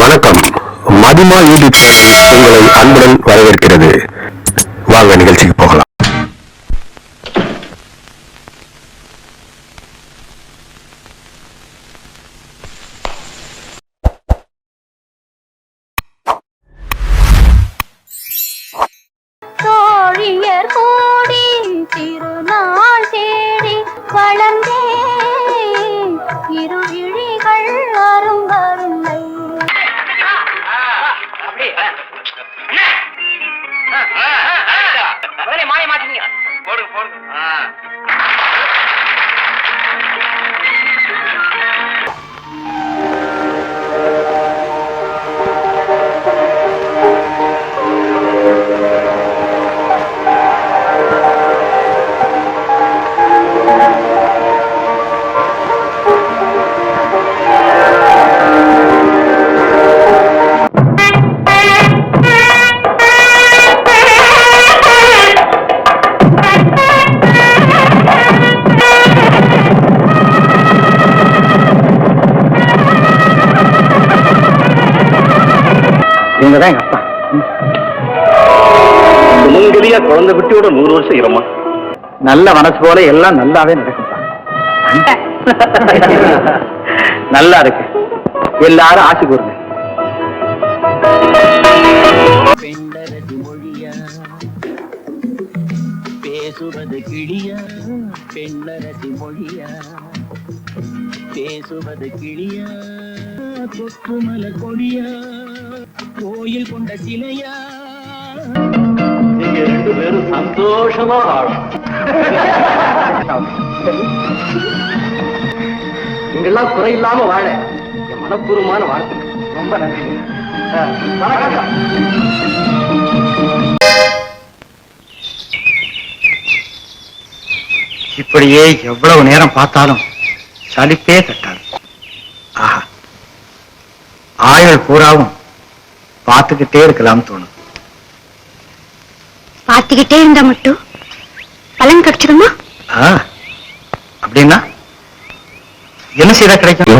வணக்கம். மதிமா YouTube channel உங்களை அன்புடன் வரவேற்கிறது. வாங்க நிகழ்ச்சிக்கு போகலாம். தோழியர் கூடி திருநாள் தேடி வளர்ந்தே போடுங்க இவங்க தான் எங்க அப்பா. சுமங்கலியா குழந்தை குட்டியோட நூறு வருஷம் இருமா நல்ல மனசு போல எல்லாம் நல்லாவே நடக்கும்பா நல்லா இருக்கு. எல்லாரும் ஆசை கூறுங்க. பேசுவது கிளியா பெண்ணரசி மொழியா? பேசுவது கிளியா? தொற்று மலர் கொடியா கோயில் கொண்ட சிலையா? நீங்க ரெண்டு பேரும் சந்தோஷமா வாழும். குறை இல்லாம வாழ. என் மனப்பூர்வமான வாழ்க்கை ரொம்ப நன்றி. இப்படியே எவ்வளவு நேரம் பார்த்தாலும் சலிப்பே தட்டாது. ஆஹா. ஆயுள் பூராவும் பார்த்துக்கிட்டே இருக்கலாம் தோணும். பார்த்துக்கிட்டே இருந்தா மட்டும் பலன் கிடைச்சிடுமா? ஆ, அப்படின்னா என்ன செய்தா கிடைக்கும்?